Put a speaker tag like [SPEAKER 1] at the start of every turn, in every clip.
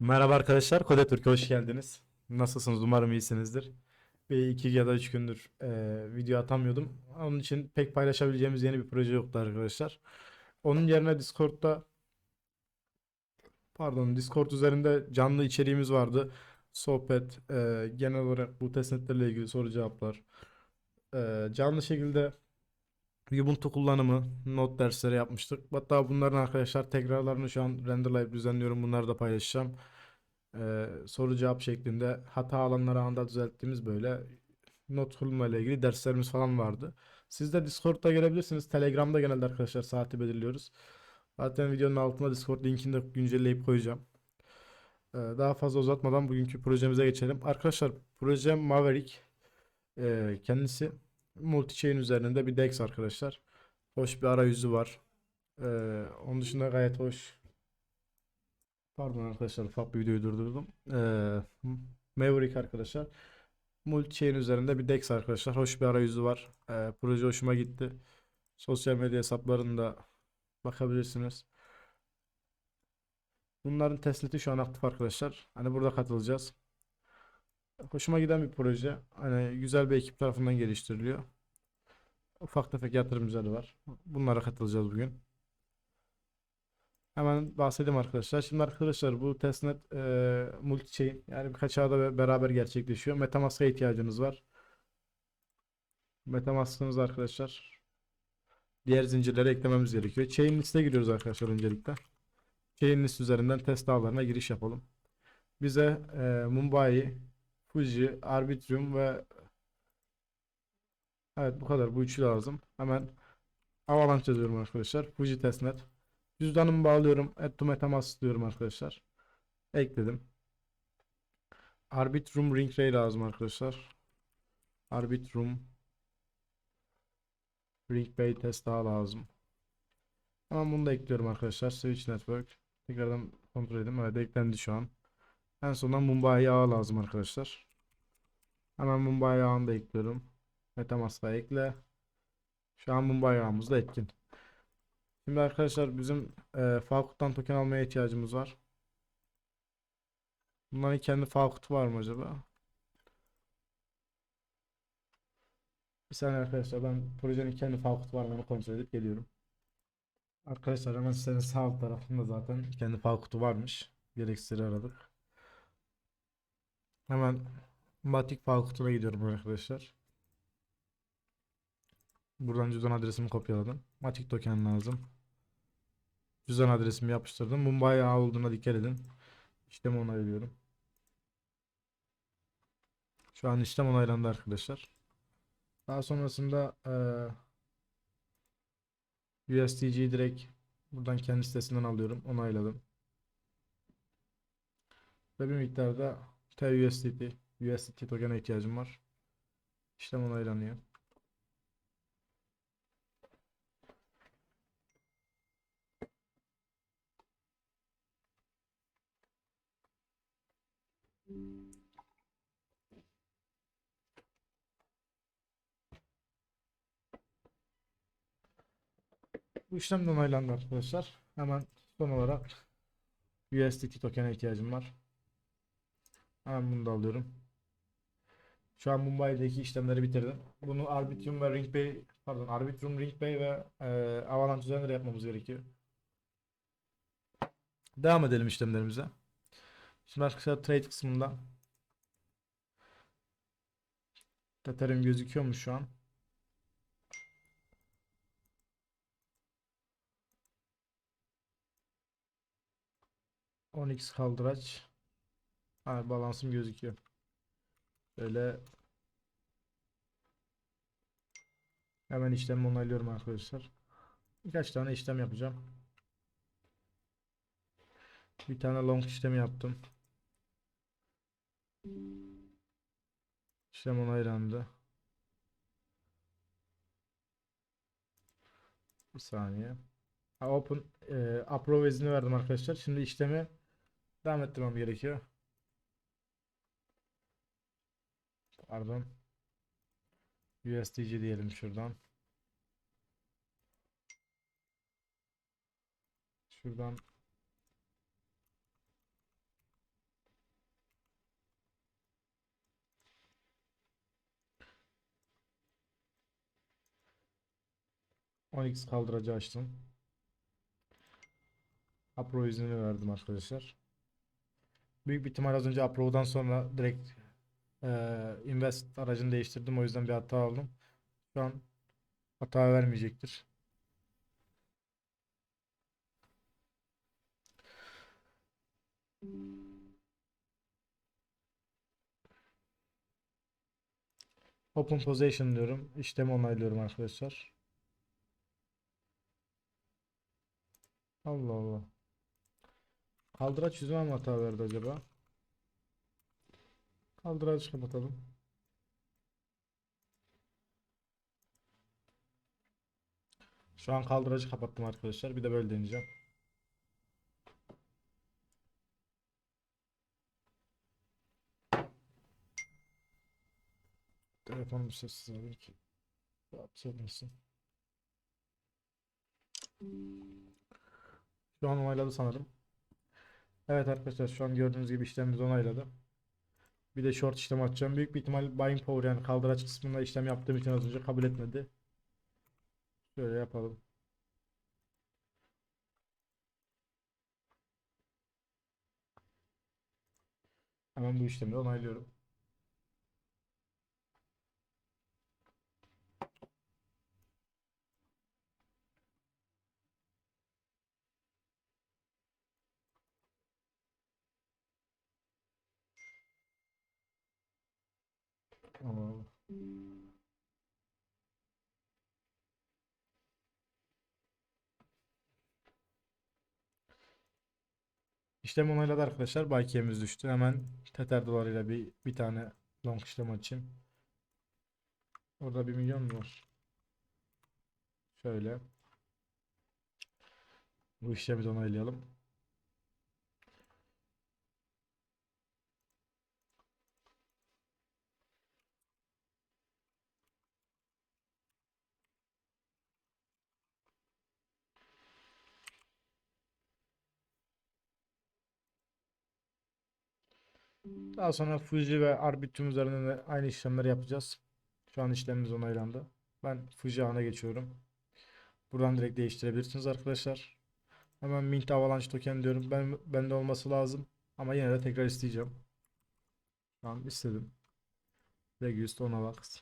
[SPEAKER 1] Merhaba arkadaşlar, Kode Türk'e hoş geldiniz. Nasılsınız? Umarım iyisinizdir. Bir iki ya da üç gündür e, video atamıyordum. Onun için pek paylaşabileceğimiz yeni bir proje yoktu arkadaşlar. Onun yerine Discord'da pardon Discord üzerinde canlı içeriğimiz vardı. Sohbet, e, genel olarak bu testnetlerle ilgili soru cevaplar, e, canlı şekilde Ubuntu kullanımı, not dersleri yapmıştık. Hatta bunların arkadaşlar tekrarlarını şu an renderlayıp düzenliyorum. Bunları da paylaşacağım. Ee, soru cevap şeklinde hata alanları anında düzelttiğimiz böyle not kurulma ile ilgili derslerimiz falan vardı. Siz de Discord'da gelebilirsiniz. Telegram'da genelde arkadaşlar saati belirliyoruz. Zaten videonun altına Discord linkini de güncelleyip koyacağım. Ee, daha fazla uzatmadan bugünkü projemize geçelim. Arkadaşlar proje Maverick. Ee, kendisi multi-chain üzerinde bir DEX arkadaşlar. Hoş bir arayüzü var. Ee, onun dışında gayet hoş. Pardon arkadaşlar ufak bir videoyu durdurdum. Ee, Maverick arkadaşlar. Multi-chain üzerinde bir DEX arkadaşlar. Hoş bir arayüzü var. Ee, proje hoşuma gitti. Sosyal medya hesaplarında bakabilirsiniz. Bunların testneti şu an aktif arkadaşlar. Hani burada katılacağız. Hoşuma giden bir proje. Hani güzel bir ekip tarafından geliştiriliyor. Ufak tefek yatırımcıları var. Bunlara katılacağız bugün. Hemen bahsedeyim arkadaşlar. Şimdi arkadaşlar bu testnet e, multi-chain yani birkaç ağda be- beraber gerçekleşiyor. Metamask'a ihtiyacınız var. Metamask'ınız arkadaşlar diğer zincirlere eklememiz gerekiyor. Chain list'e giriyoruz arkadaşlar öncelikle. Chain list üzerinden test ağlarına giriş yapalım. Bize e, Mumbai, Fuji, Arbitrum ve evet bu kadar. Bu üçü lazım. Hemen Avalanche yazıyorum arkadaşlar. Fuji testnet. Cüzdanımı bağlıyorum. Add to MetaMask diyorum arkadaşlar. Ekledim. Arbitrum Ring Ray lazım arkadaşlar. Arbitrum Ring Bay test daha lazım. Hemen bunu da ekliyorum arkadaşlar. Switch Network. Tekrardan kontrol edeyim. Evet eklendi şu an. En sonunda Mumbai ağı lazım arkadaşlar. Hemen Mumbai ağını da ekliyorum. Metamask'a ekle. Şu an Mumbai ağımız da etkin. Şimdi arkadaşlar bizim e, Falkut'tan token almaya ihtiyacımız var. Bunların kendi Falkut var mı acaba? Bir saniye arkadaşlar ben projenin kendi Falkut var mı onu kontrol edip geliyorum. Arkadaşlar hemen sitenin sağ alt tarafında zaten kendi Falkut'u varmış. Gereksizleri aradık. Hemen Matic Falkut'una gidiyorum arkadaşlar. Buradan cüzdan adresimi kopyaladım. Matic token lazım. Cüzdan adresimi yapıştırdım. Mumbai ağı olduğuna dikkat edin. İşlemi onaylıyorum. Şu an işlem onaylandı arkadaşlar. Daha sonrasında eee USDG'yi direkt buradan kendi sitesinden alıyorum. Onayladım. Ve bir miktarda TUSDT, USDT token'e ihtiyacım var. İşlem onaylanıyor. Bu işlem de onaylandı arkadaşlar. Hemen son olarak USDT token'e ihtiyacım var. Hemen bunu da alıyorum. Şu an Mumbai'deki işlemleri bitirdim. Bunu Arbitrum ve RingBay pardon Arbitrum, RingBay ve e, Avalanche üzerinde de yapmamız gerekiyor. Devam edelim işlemlerimize. Şimdi arkadaşlar trade kısmında Tether'im gözüküyor mu şu an? Onyx kaldıraç. Ha, balansım gözüküyor. Böyle hemen işlemi onaylıyorum arkadaşlar. Birkaç tane işlem yapacağım. Bir tane long işlemi yaptım. İşlem onaylandı. Bir saniye. Open e, approve izni verdim arkadaşlar. Şimdi işlemi Devam ettirmem gerekiyor. Pardon. USDC diyelim şuradan. Şuradan On x kaldıracı açtım. Apro iznini verdim arkadaşlar. Büyük bir ihtimal az önce approve'dan sonra direkt eee, invest aracını değiştirdim. O yüzden bir hata aldım. Şu an hata vermeyecektir. Open Possession diyorum. İşlemi onaylıyorum arkadaşlar. Allah Allah. Kaldıraç yüzüme mi hata verdi acaba? Kaldıraç kapatalım. Şu an kaldıracı kapattım arkadaşlar. Bir de böyle deneyeceğim. Telefonumu sessiz alayım ki rahatsız etmesin. Şu an onayladı sanırım. Evet arkadaşlar şu an gördüğünüz gibi işlemimiz onayladı. Bir de short işlem açacağım. Büyük bir ihtimal buying power yani kaldıraç kısmında işlem yaptığım için az önce kabul etmedi. Şöyle yapalım. Hemen bu işlemi onaylıyorum. Tamam. İşlem onayladı arkadaşlar. Bakiyemiz düştü. Hemen Tether dolarıyla bir bir tane long işlem açayım. Orada bir milyon var? Şöyle. Bu işlemi de onaylayalım. Daha sonra Fuji ve Arbitrum üzerinden de aynı işlemleri yapacağız. Şu an işlemimiz onaylandı. Ben Fuji ağına geçiyorum. Buradan direkt değiştirebilirsiniz arkadaşlar. Hemen Mint Avalanche token diyorum. Ben bende olması lazım. Ama yine de tekrar isteyeceğim. An istedim. Regius Tonavax.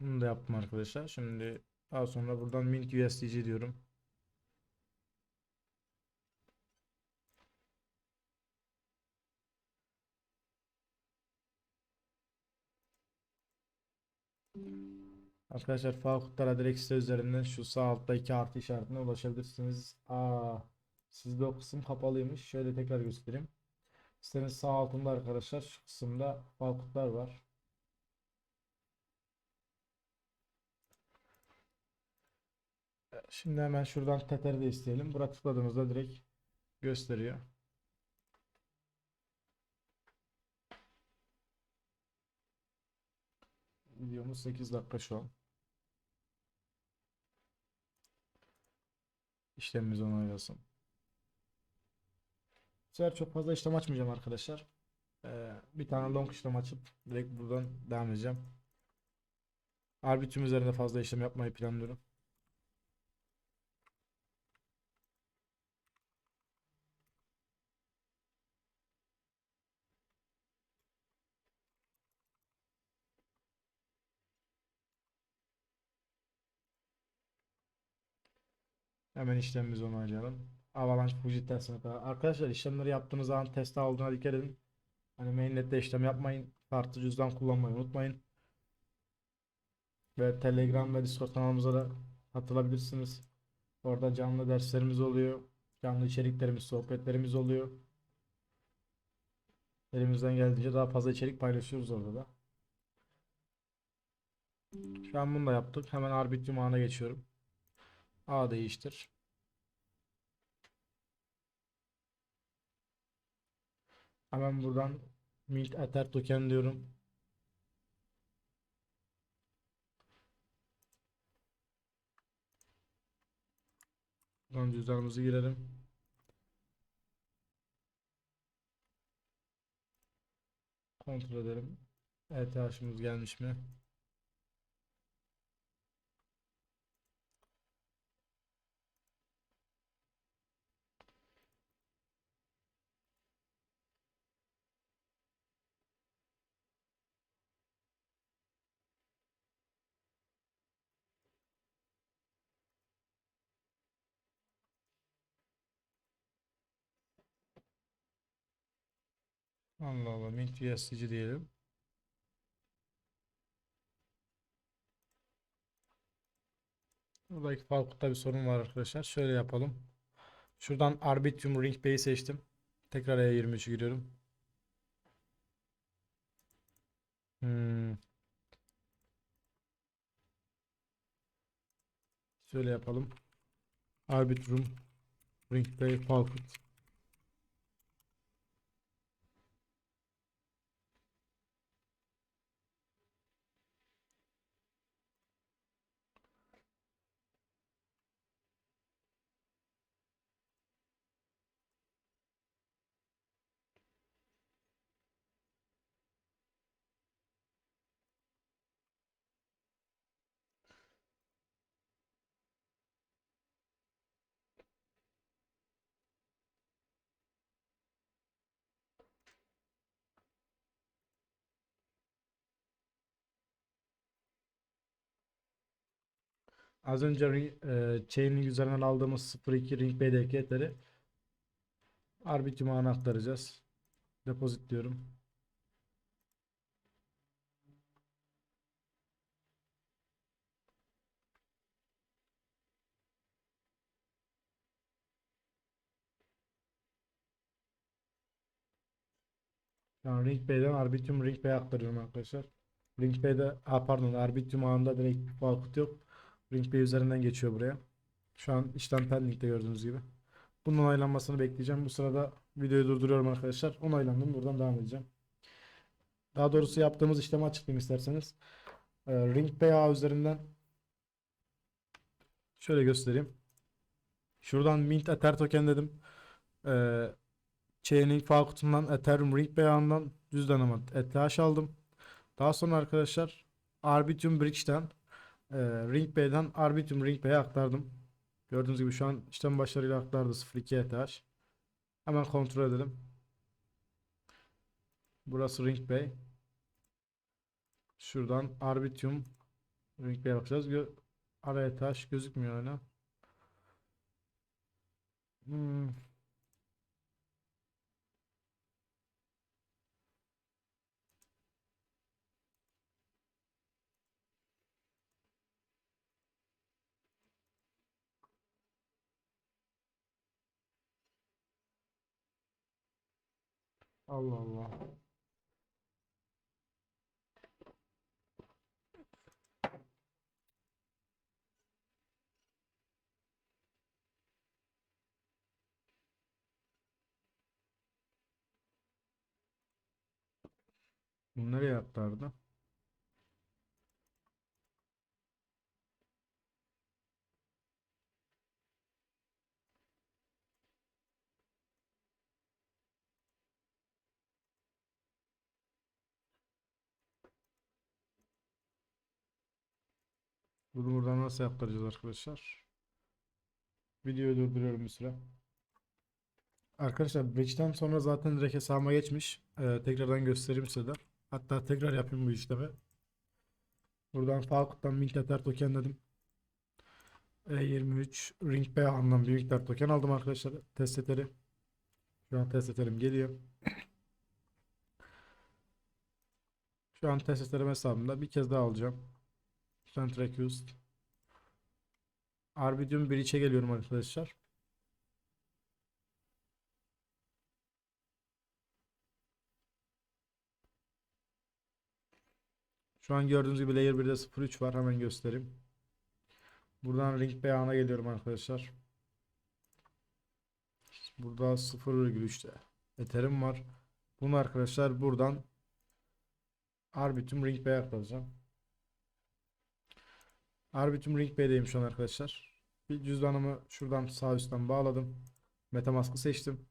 [SPEAKER 1] Bunu da yaptım arkadaşlar. Şimdi daha sonra buradan Mint USDC diyorum. Arkadaşlar Falkutlara direkt site üzerinden şu sağ altta iki artı işaretine ulaşabilirsiniz. Aa, sizde o kısım kapalıymış. Şöyle tekrar göstereyim. Sitenin sağ altında arkadaşlar şu kısımda Falkutlar var. Şimdi hemen şuradan Tether'i de isteyelim. Buraya tıkladığımızda direkt gösteriyor. Videomuz 8 dakika şu an. İşlemimiz onaylasın. Bu sefer çok fazla işlem açmayacağım arkadaşlar. Ee, bir tane long işlem açıp direkt buradan devam edeceğim. Arbitrum üzerinde fazla işlem yapmayı planlıyorum. Hemen işlemimizi onaylayalım. Avalanche Fuji testine kadar. Arkadaşlar işlemleri yaptığınız zaman test olduğuna dikkat edin. Hani mainnet'te işlem yapmayın. Kartı cüzdan kullanmayı unutmayın. Ve Telegram ve Discord kanalımıza da katılabilirsiniz. Orada canlı derslerimiz oluyor. Canlı içeriklerimiz, sohbetlerimiz oluyor. Elimizden geldiğince daha fazla içerik paylaşıyoruz orada da. Şu an bunu da yaptık. Hemen Arbitrum ağına geçiyorum. A değiştir. Hemen buradan Mint Ether token diyorum. Buradan cüzdanımızı girelim. Kontrol edelim. ETH'ımız gelmiş mi? Allah Allah Mint USDC diyelim. Buradaki Falcut'ta bir sorun var arkadaşlar. Şöyle yapalım. Şuradan Arbitrum Ring Pay'i seçtim. Tekrar E23'ü giriyorum. Hmm. Şöyle yapalım. Arbitrum Ring Pay Falcut. Az önce ring, e, Chainlink üzerinden aldığımız 02 Ring Pay deketleri Arbitrum'a aktaracağız. Depozit diyorum. Yani Ring Pay'den Arbitrum Ring Pay'e aktarıyorum arkadaşlar. Ring Pay'de, ha pardon Arbitrum ağında direkt bir Falcut yok. Ring Pay üzerinden geçiyor buraya. Şu an işlem pending'de gördüğünüz gibi. Bunun onaylanmasını bekleyeceğim. Bu sırada videoyu durduruyorum arkadaşlar. Onaylandım. Buradan devam edeceğim. Daha doğrusu yaptığımız işlemi açıklayayım isterseniz. Ee, Ring ağı üzerinden şöyle göstereyim. Şuradan Mint Ether token dedim. Ee, Chainlink Falcut'undan Ethereum Ring Pay ağından cüzdanıma ETH aldım. Daha sonra arkadaşlar Arbitrum Bridge'den e, Ring Pay'den Arbitrum Ring Pay'e aktardım. Gördüğünüz gibi şu an işlem başarıyla aktardı 02 ETH. Hemen kontrol edelim. Burası Ring Pay. Şuradan Arbitrum Ring Pay'e bakacağız. Gö Ara ETH gözükmüyor hala. Hmm. Allah Allah. Nereye aktardı? Bunu buradan nasıl aktaracağız arkadaşlar? Videoyu durduruyorum bir süre. Arkadaşlar Bridge'den sonra zaten direkt hesabıma geçmiş. Ee, tekrardan göstereyim size de. Hatta tekrar yapayım bu işlemi. Buradan Falcut'tan Mint Ether token dedim. E23 Ring anlamda bir miktar token aldım arkadaşlar. Test eteri. Şu an test eterim geliyor. Şu an test eterim hesabımda bir kez daha alacağım. Centric Used. Arbitrum Bridge'e geliyorum arkadaşlar. Şu an gördüğünüz gibi Layer 1'de 0.3 var. Hemen göstereyim. Buradan Ring Pay geliyorum arkadaşlar. Burada 0.3'te Ethereum var. Bunu arkadaşlar buradan Arbitrum Ring Pay'e aktaracağım. Arbitrum Ring Pay'deyim şu an arkadaşlar. Bir cüzdanımı şuradan sağ üstten bağladım. Metamask'ı seçtim.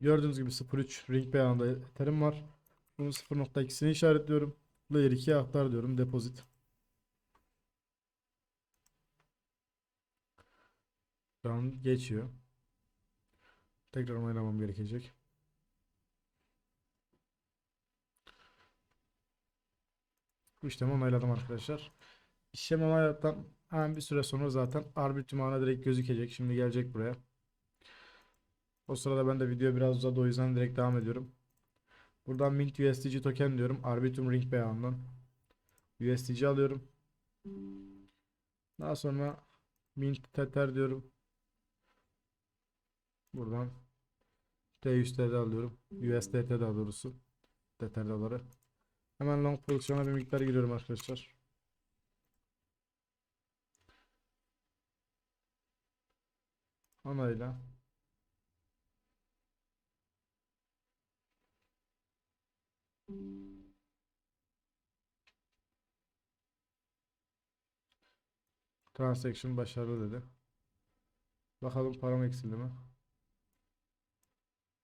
[SPEAKER 1] Gördüğünüz gibi 0.3 Ring Pay ağında Ethereum var. Bunun 0.2'sini işaretliyorum. Layer 2'ye aktar diyorum. Deposit. Şu geçiyor. Tekrar onaylamam gerekecek. Bu işlemi onayladım arkadaşlar. İşlem onayladıktan hemen bir süre sonra zaten Arbitrum ağına direkt gözükecek. Şimdi gelecek buraya. O sırada ben de video biraz uzadı o yüzden direkt devam ediyorum. Buradan Mint USDC token diyorum. Arbitrum Ring Bey ağından. USDC alıyorum. Daha sonra Mint Tether diyorum. Buradan T100 alıyorum. USDT daha doğrusu. Doları. Hemen long pozisyona bir miktar giriyorum arkadaşlar. Onayla. Transaction başarılı dedi. Bakalım param eksildi mi?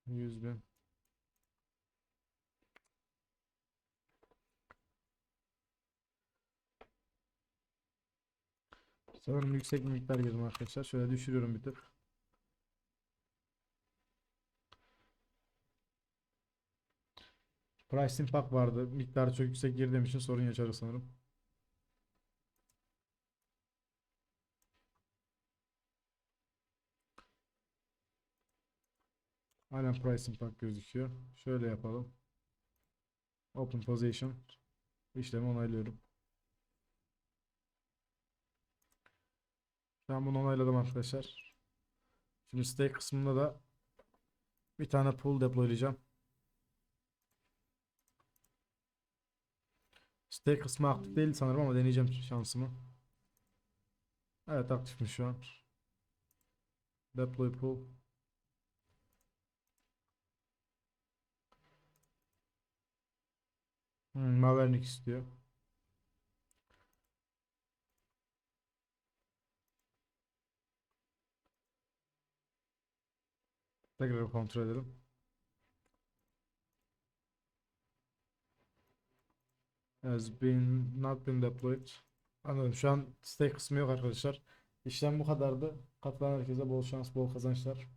[SPEAKER 1] 100 bin. Sanırım yüksek miktar girdim arkadaşlar. Şöyle düşürüyorum bir tık. Price impact vardı. Miktarı çok yüksek girdiğim için sorun yaşarız sanırım. Aynen price impact gözüküyor. Şöyle yapalım. Open position. İşlemi onaylıyorum. Ben bunu onayladım arkadaşlar. Şimdi stake kısmında da bir tane pool deploylayacağım. Stake kısmı aktif değil sanırım ama deneyeceğim şansımı. Evet aktifmiş şu an. Deploy pool. Hmm, Maverick istiyor. Tekrar kontrol edelim. Has been not been deployed. Anladım. Şu an stake kısmı yok arkadaşlar. İşlem bu kadardı. Katılan herkese bol şans, bol kazançlar.